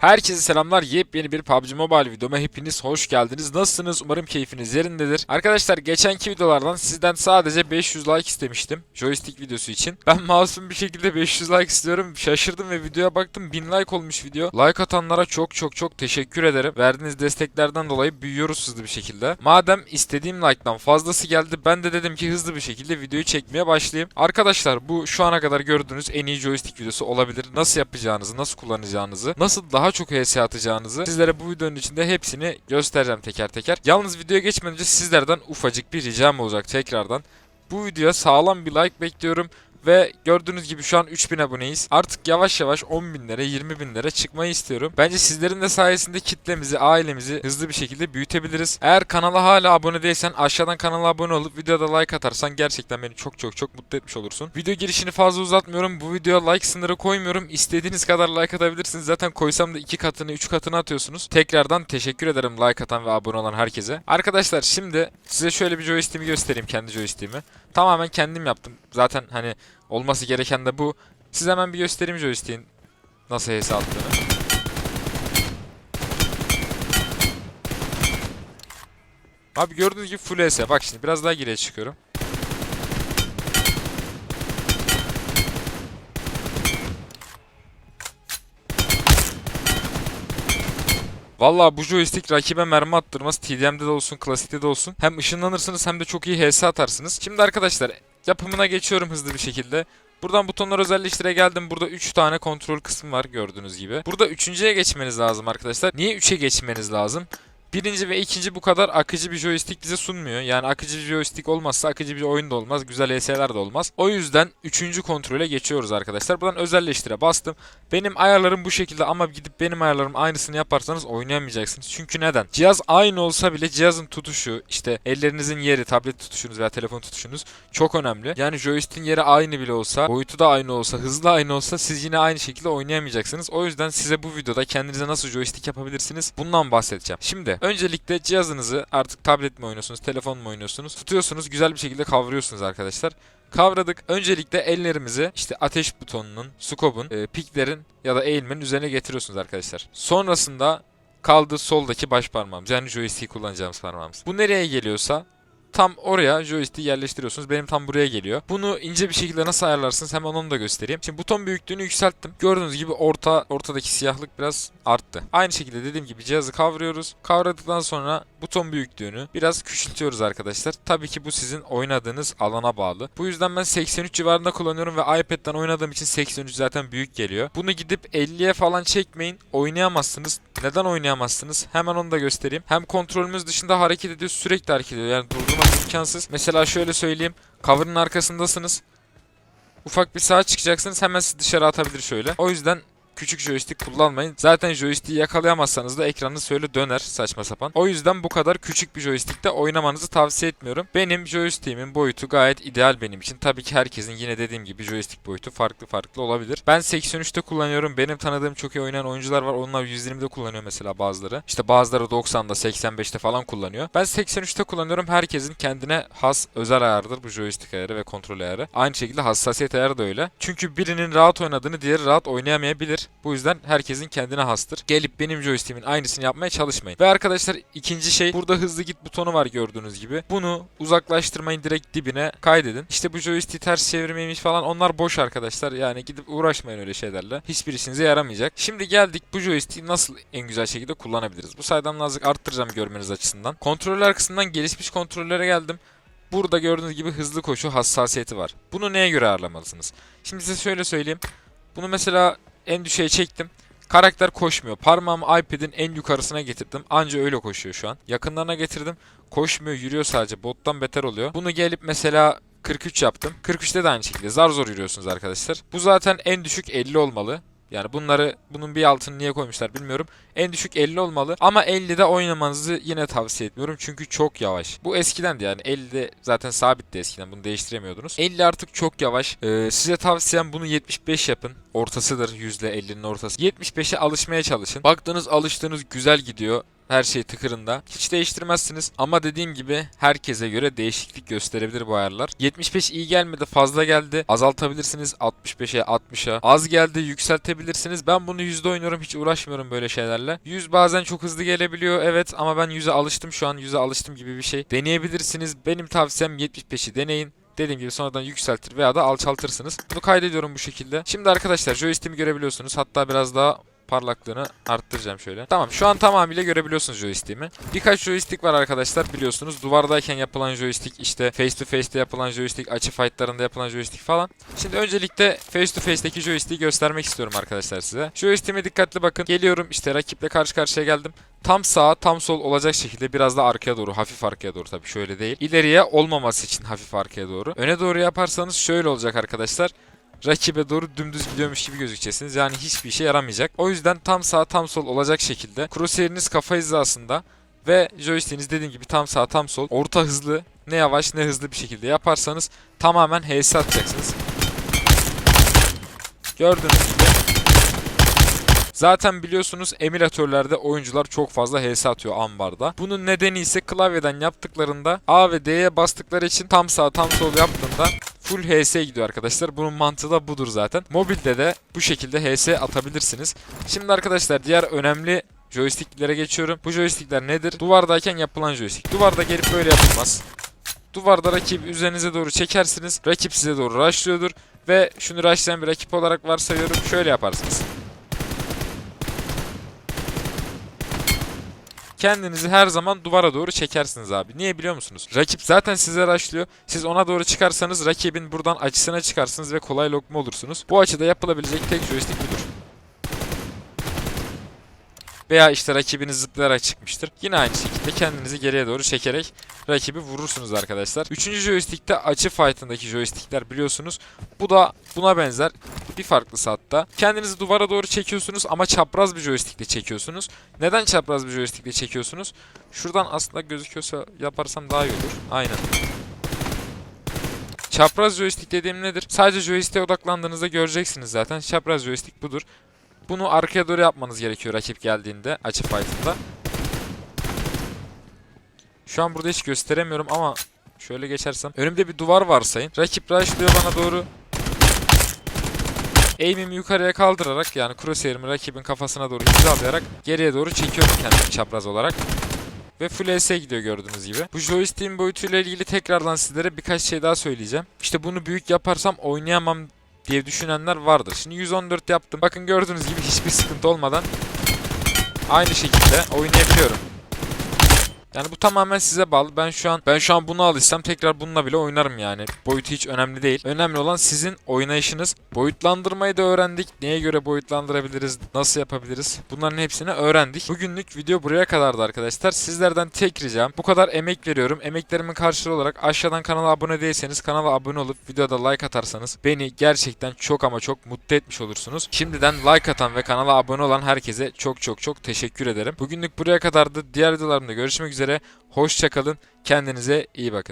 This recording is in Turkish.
Herkese selamlar. Yepyeni bir PUBG Mobile videoma hepiniz hoş geldiniz. Nasılsınız? Umarım keyfiniz yerindedir. Arkadaşlar geçenki videolardan sizden sadece 500 like istemiştim. Joystick videosu için. Ben masum bir şekilde 500 like istiyorum. Şaşırdım ve videoya baktım 1000 like olmuş video. Like atanlara çok çok çok teşekkür ederim. Verdiğiniz desteklerden dolayı büyüyoruz hızlı bir şekilde. Madem istediğim like'dan fazlası geldi ben de dedim ki hızlı bir şekilde videoyu çekmeye başlayayım. Arkadaşlar bu şu ana kadar gördüğünüz en iyi joystick videosu olabilir. Nasıl yapacağınızı, nasıl kullanacağınızı, nasıl daha çok HS atacağınızı sizlere bu videonun içinde hepsini göstereceğim teker teker. Yalnız videoya geçmeden önce sizlerden ufacık bir ricam olacak tekrardan. Bu videoya sağlam bir like bekliyorum. Ve gördüğünüz gibi şu an 3000 aboneyiz. Artık yavaş yavaş 10 binlere 20 binlere çıkmayı istiyorum. Bence sizlerin de sayesinde kitlemizi, ailemizi hızlı bir şekilde büyütebiliriz. Eğer kanala hala abone değilsen aşağıdan kanala abone olup videoda like atarsan gerçekten beni çok çok çok mutlu etmiş olursun. Video girişini fazla uzatmıyorum. Bu videoya like sınırı koymuyorum. İstediğiniz kadar like atabilirsiniz. Zaten koysam da 2 katını 3 katını atıyorsunuz. Tekrardan teşekkür ederim like atan ve abone olan herkese. Arkadaşlar şimdi size şöyle bir joystick'imi göstereyim kendi joystick'imi. Tamamen kendim yaptım. Zaten hani olması gereken de bu. Size hemen bir göstereyim joystick'in nasıl HS attığını. Abi gördüğünüz gibi full HS. Bak şimdi biraz daha geriye çıkıyorum. Vallahi bu joystick rakibe mermi attırmaz. TDM'de de olsun, klasikte de olsun. Hem ışınlanırsınız hem de çok iyi HS atarsınız. Şimdi arkadaşlar yapımına geçiyorum hızlı bir şekilde. Buradan butonlar özelleştire geldim. Burada 3 tane kontrol kısmı var gördüğünüz gibi. Burada 3.ye geçmeniz lazım arkadaşlar. Niye 3'e geçmeniz lazım? Birinci ve ikinci bu kadar akıcı bir joystick bize sunmuyor. Yani akıcı bir joystick olmazsa akıcı bir oyun da olmaz. Güzel ES'ler de olmaz. O yüzden üçüncü kontrole geçiyoruz arkadaşlar. Buradan özelleştire bastım. Benim ayarlarım bu şekilde ama gidip benim ayarlarım aynısını yaparsanız oynayamayacaksınız. Çünkü neden? Cihaz aynı olsa bile cihazın tutuşu, işte ellerinizin yeri, tablet tutuşunuz veya telefon tutuşunuz çok önemli. Yani joystick'in yeri aynı bile olsa, boyutu da aynı olsa, hızlı aynı olsa siz yine aynı şekilde oynayamayacaksınız. O yüzden size bu videoda kendinize nasıl joystick yapabilirsiniz bundan bahsedeceğim. Şimdi öncelikle cihazınızı artık tablet mi oynuyorsunuz, telefon mu oynuyorsunuz? Tutuyorsunuz, güzel bir şekilde kavruyorsunuz arkadaşlar. Kavradık. Öncelikle ellerimizi işte ateş butonunun, scope'un, e, piklerin ya da eğilmenin üzerine getiriyorsunuz arkadaşlar. Sonrasında kaldı soldaki baş parmağımız. Yani joystick'i kullanacağımız parmağımız. Bu nereye geliyorsa tam oraya joystick'i yerleştiriyorsunuz. Benim tam buraya geliyor. Bunu ince bir şekilde nasıl ayarlarsınız hemen onu da göstereyim. Şimdi buton büyüklüğünü yükselttim. Gördüğünüz gibi orta ortadaki siyahlık biraz arttı. Aynı şekilde dediğim gibi cihazı kavruyoruz. Kavradıktan sonra buton büyüklüğünü biraz küçültüyoruz arkadaşlar. Tabii ki bu sizin oynadığınız alana bağlı. Bu yüzden ben 83 civarında kullanıyorum ve iPad'den oynadığım için 83 zaten büyük geliyor. Bunu gidip 50'ye falan çekmeyin. Oynayamazsınız. Neden oynayamazsınız? Hemen onu da göstereyim. Hem kontrolümüz dışında hareket ediyor, sürekli hareket ediyor. Yani durdurmak imkansız. Mesela şöyle söyleyeyim. Cover'ın arkasındasınız. Ufak bir sağa çıkacaksınız hemen sizi dışarı atabilir şöyle. O yüzden küçük joystick kullanmayın. Zaten joystick'i yakalayamazsanız da ekranınız şöyle döner saçma sapan. O yüzden bu kadar küçük bir joystick'te oynamanızı tavsiye etmiyorum. Benim joystick'imin boyutu gayet ideal benim için. Tabii ki herkesin yine dediğim gibi joystick boyutu farklı farklı olabilir. Ben 83'te kullanıyorum. Benim tanıdığım çok iyi oynayan oyuncular var. Onlar 120'de kullanıyor mesela bazıları. İşte bazıları 90'da 85'te falan kullanıyor. Ben 83'te kullanıyorum. Herkesin kendine has özel ayarıdır bu joystick ayarı ve kontrol ayarı. Aynı şekilde hassasiyet ayarı da öyle. Çünkü birinin rahat oynadığını diğeri rahat oynayamayabilir. Bu yüzden herkesin kendine hastır. Gelip benim joystick'imin aynısını yapmaya çalışmayın. Ve arkadaşlar ikinci şey burada hızlı git butonu var gördüğünüz gibi. Bunu uzaklaştırmayın direkt dibine kaydedin. İşte bu joystick'i ters çevirmeymiş falan onlar boş arkadaşlar. Yani gidip uğraşmayın öyle şeylerle. Hiçbir işinize yaramayacak. Şimdi geldik bu joystick'i nasıl en güzel şekilde kullanabiliriz. Bu sayıdan azıcık arttıracağım görmeniz açısından. Kontroller kısmından gelişmiş kontrollere geldim. Burada gördüğünüz gibi hızlı koşu hassasiyeti var. Bunu neye göre ayarlamalısınız? Şimdi size şöyle söyleyeyim. Bunu mesela en düşüğe çektim. Karakter koşmuyor. Parmağımı iPad'in en yukarısına getirdim. Anca öyle koşuyor şu an. Yakınlarına getirdim. Koşmuyor, yürüyor sadece. Bottan beter oluyor. Bunu gelip mesela 43 yaptım. 43'te de aynı şekilde zar zor yürüyorsunuz arkadaşlar. Bu zaten en düşük 50 olmalı. Yani bunları bunun bir altını niye koymuşlar bilmiyorum. En düşük 50 olmalı ama 50'de oynamanızı yine tavsiye etmiyorum çünkü çok yavaş. Bu eskiden de yani 50'de zaten sabitti eskiden bunu değiştiremiyordunuz. 50 artık çok yavaş. Ee, size tavsiyem bunu 75 yapın. Ortasıdır %50'nin ortası. 75'e alışmaya çalışın. Baktığınız alıştığınız güzel gidiyor. Her şey tıkırında. Hiç değiştirmezsiniz. Ama dediğim gibi herkese göre değişiklik gösterebilir bu ayarlar. 75 iyi gelmedi fazla geldi. Azaltabilirsiniz 65'e 60'a. Az geldi yükseltebilirsiniz. Ben bunu yüzde oynuyorum hiç uğraşmıyorum böyle şeylerle. 100 bazen çok hızlı gelebiliyor evet ama ben 100'e alıştım şu an 100'e alıştım gibi bir şey. Deneyebilirsiniz. Benim tavsiyem 75'i deneyin. Dediğim gibi sonradan yükseltir veya da alçaltırsınız. Bunu kaydediyorum bu şekilde. Şimdi arkadaşlar joystick'imi görebiliyorsunuz. Hatta biraz daha parlaklığını arttıracağım şöyle. Tamam şu an tamamıyla görebiliyorsunuz joystick'imi. Birkaç joystick var arkadaşlar biliyorsunuz. Duvardayken yapılan joystick işte face to face'te yapılan joystick, açı fight'larında yapılan joystick falan. Şimdi öncelikle face to face'teki joystick'i göstermek istiyorum arkadaşlar size. Joystick'ime dikkatli bakın. Geliyorum işte rakiple karşı karşıya geldim. Tam sağ, tam sol olacak şekilde biraz da arkaya doğru, hafif arkaya doğru tabii şöyle değil. İleriye olmaması için hafif arkaya doğru. Öne doğru yaparsanız şöyle olacak arkadaşlar rakibe doğru dümdüz gidiyormuş gibi gözükeceksiniz. Yani hiçbir işe yaramayacak. O yüzden tam sağ tam sol olacak şekilde crosshair'iniz kafa hizasında ve joystick'iniz dediğim gibi tam sağ tam sol orta hızlı ne yavaş ne hızlı bir şekilde yaparsanız tamamen HS atacaksınız. Gördüğünüz gibi Zaten biliyorsunuz emülatörlerde oyuncular çok fazla HS atıyor ambarda. Bunun nedeni ise klavyeden yaptıklarında A ve D'ye bastıkları için tam sağ tam sol yaptığında full HS gidiyor arkadaşlar. Bunun mantığı da budur zaten. Mobilde de bu şekilde HS atabilirsiniz. Şimdi arkadaşlar diğer önemli joysticklere geçiyorum. Bu joystickler nedir? Duvardayken yapılan joystick. Duvarda gelip böyle yapılmaz. Duvarda rakibi üzerinize doğru çekersiniz. Rakip size doğru rushlıyordur. Ve şunu rushlayan bir rakip olarak varsayıyorum. Şöyle yaparsınız. Kendinizi her zaman duvara doğru çekersiniz abi. Niye biliyor musunuz? Rakip zaten size rushlıyor. Siz ona doğru çıkarsanız rakibin buradan açısına çıkarsınız ve kolay lokma olursunuz. Bu açıda yapılabilecek tek joystick budur. Veya işte rakibiniz zıplayarak çıkmıştır. Yine aynı şekilde kendinizi geriye doğru çekerek rakibi vurursunuz arkadaşlar. Üçüncü joystickte açı fight'ındaki joystickler biliyorsunuz. Bu da buna benzer. Bir farklısı hatta. Kendinizi duvara doğru çekiyorsunuz ama çapraz bir joystickle çekiyorsunuz. Neden çapraz bir joystickle çekiyorsunuz? Şuradan aslında gözüküyorsa yaparsam daha iyi olur. Aynen. Çapraz joystick dediğim nedir? Sadece joystick'e odaklandığınızda göreceksiniz zaten. Çapraz joystick budur. Bunu arkaya doğru yapmanız gerekiyor rakip geldiğinde açı fight'ında. Şu an burada hiç gösteremiyorum ama şöyle geçersem. Önümde bir duvar varsayın. Rakip rushlıyor bana doğru. Aim'imi yukarıya kaldırarak yani crosshair'imi rakibin kafasına doğru hizalayarak geriye doğru çekiyorum kendimi çapraz olarak. Ve full HS gidiyor gördüğünüz gibi. Bu joystick'in boyutuyla ilgili tekrardan sizlere birkaç şey daha söyleyeceğim. İşte bunu büyük yaparsam oynayamam diye düşünenler vardır. Şimdi 114 yaptım. Bakın gördüğünüz gibi hiçbir sıkıntı olmadan aynı şekilde oynayabiliyorum. Yani bu tamamen size bağlı. Ben şu an ben şu an bunu alışsam tekrar bununla bile oynarım yani. Boyutu hiç önemli değil. Önemli olan sizin oynayışınız. Boyutlandırmayı da öğrendik. Neye göre boyutlandırabiliriz? Nasıl yapabiliriz? Bunların hepsini öğrendik. Bugünlük video buraya kadardı arkadaşlar. Sizlerden tek ricam bu kadar emek veriyorum. Emeklerimin karşılığı olarak aşağıdan kanala abone değilseniz kanala abone olup videoda like atarsanız beni gerçekten çok ama çok mutlu etmiş olursunuz. Şimdiden like atan ve kanala abone olan herkese çok çok çok teşekkür ederim. Bugünlük buraya kadardı. Diğer videolarımda görüşmek üzere. Hoşçakalın. Kendinize iyi bakın.